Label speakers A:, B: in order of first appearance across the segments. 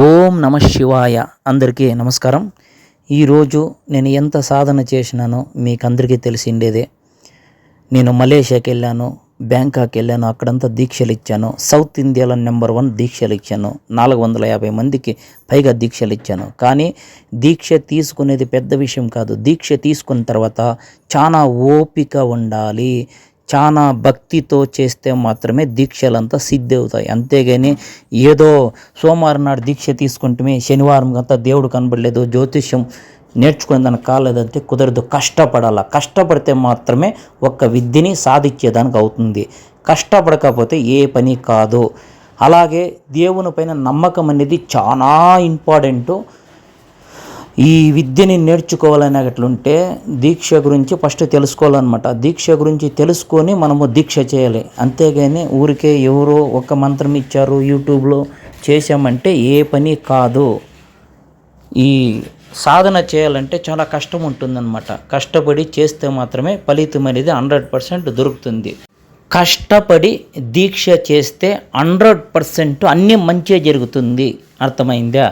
A: ఓం నమ శివాయ. అందరికీ నమస్కారం. ఈరోజు నేను ఎంత సాధన చేసినానో మీకు అందరికీ తెలిసిండేదే. నేను మలేషియాకి వెళ్ళాను బ్యాంకాక్ వెళ్ళాను అక్కడంతా దీక్షలు ఇచ్చాను సౌత్ ఇండియాలో నెంబర్ వన్ దీక్షలు ఇచ్చాను నాలుగు వందల యాభై మందికి పైగా దీక్షలు ఇచ్చాను. కానీ దీక్ష తీసుకునేది పెద్ద విషయం కాదు. దీక్ష తీసుకున్న తర్వాత చాలా ఓపిక ఉండాలి. చాలా భక్తితో చేస్తే మాత్రమే దీక్షలంతా సిద్ధి అవుతాయి అంతేగాని ఏదో సోమవారం నాడు దీక్ష తీసుకుంటే శనివారం అంతా దేవుడు కనబడలేదు జ్యోతిష్యం నేర్చుకునే దానికి కాలేదంటే కుదరదు. కష్టపడాల. కష్టపడితే మాత్రమే ఒక్క విద్యని సాధించేదానికి అవుతుంది. కష్టపడకపోతే ఏ పని కాదు. అలాగే దేవుని పైన నమ్మకం అనేది చాలా ఇంపార్టెంటు. ఈ విద్యని నేర్చుకోవాలనేటట్లుంటే దీక్ష గురించి ఫస్ట్ తెలుసుకోవాలన్నమాట. దీక్ష గురించి తెలుసుకొని మనము దీక్ష చేయాలి. అంతేగాని ఊరికే ఎవరో ఒక మంత్రం ఇచ్చారు యూట్యూబ్లో చేసామంటే ఏ పని కాదు. ఈ సాధన చేయాలంటే చాలా కష్టం ఉంటుందన్నమాట కష్టపడి చేస్తే మాత్రమే ఫలితం అనేది హండ్రెడ్ పర్సెంట్ దొరుకుతుంది. కష్టపడి దీక్ష చేస్తే హండ్రెడ్ పర్సెంట్ అన్నీ మంచిగా జరుగుతుంది. అర్థమైందా?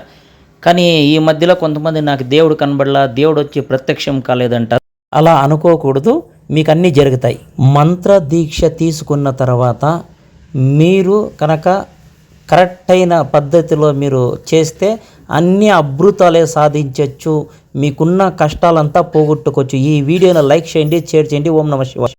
A: కానీ ఈ మధ్యలో కొంతమంది నాకు దేవుడు కనబడలా దేవుడు వచ్చి ప్రత్యక్షం కాలేదంటారు అలా అనుకోకూడదు. మీకు అన్నీ జరుగుతాయి. మంత్ర దీక్ష తీసుకున్న తర్వాత మీరు కనుక కరెక్ట్ అయిన పద్ధతిలో మీరు చేస్తే అన్ని అభృతాలే సాధించవచ్చు మీకున్న కష్టాలంతా పోగొట్టుకోవచ్చు. ఈ వీడియోను లైక్ చేయండి షేర్ చేయండి. ఓం నమ శివాయ.